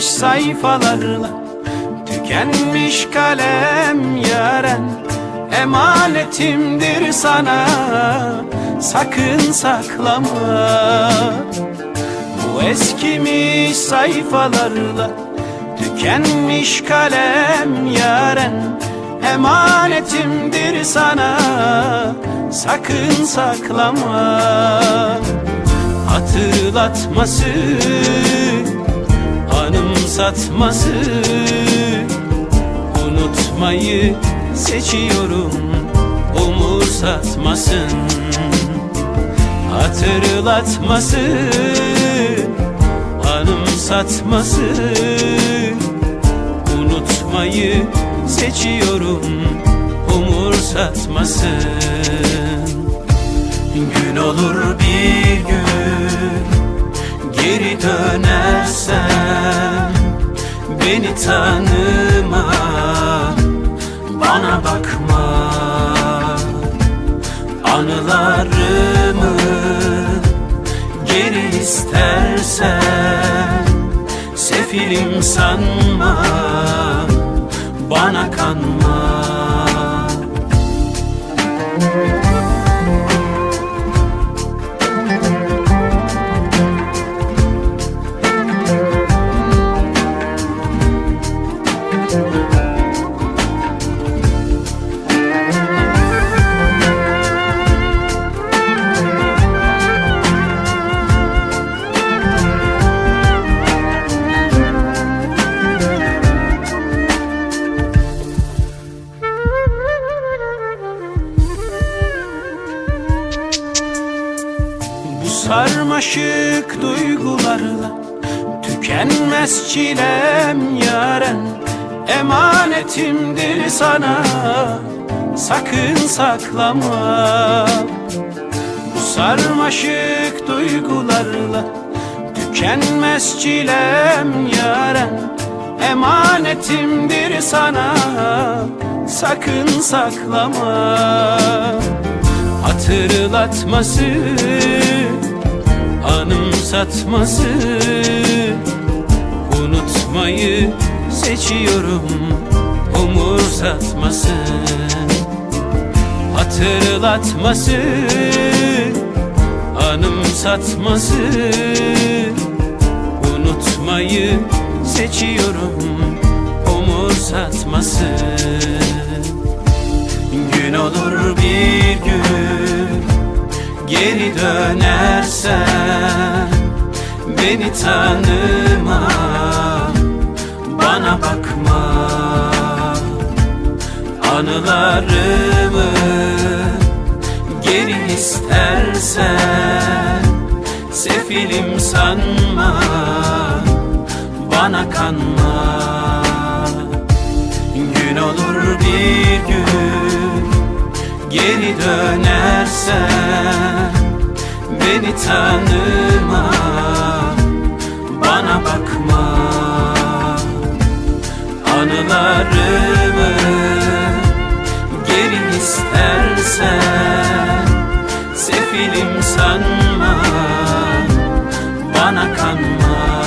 Sayfalarla Tükenmiş kalem yaren Emanetimdir sana. Sakın saklama. Bu eskimiş sayfalarla Tükenmiş kalem yaren Emanetimdir sana. Sakın saklama. Hatırlatması Anımsatması Unutmayı seçiyorum Umursatmasın Hatırlatması Anımsatması Unutmayı seçiyorum Umursatmasın Gün olur bir gün Geri dönersem Beni tanıma Bana bakma. Anılarımı Geri istersen Sefilim sanma Bana kanma sarmaşık duygularla Tükenmez çilem yaren Emanetimdir sana Sakın saklama. Bu sarmaşık duygularla Tükenmez çilem yaren Emanetimdir sana Sakın saklama Hatırlatması Anımsatması. Unutmayı seçiyorum Umursatması. Hatırlatması Anımsatması. Unutmayı seçiyorum Umursatması Geri dönersen Beni tanıma Bana bakma. Anılarımı Geri istersen Sefilim sanma Bana kanma. Gün olur bir gün Geri dönersen Beni tanıma Bana bakma. Anılarımı Geri istersen Sefilim sanma Bana kanma.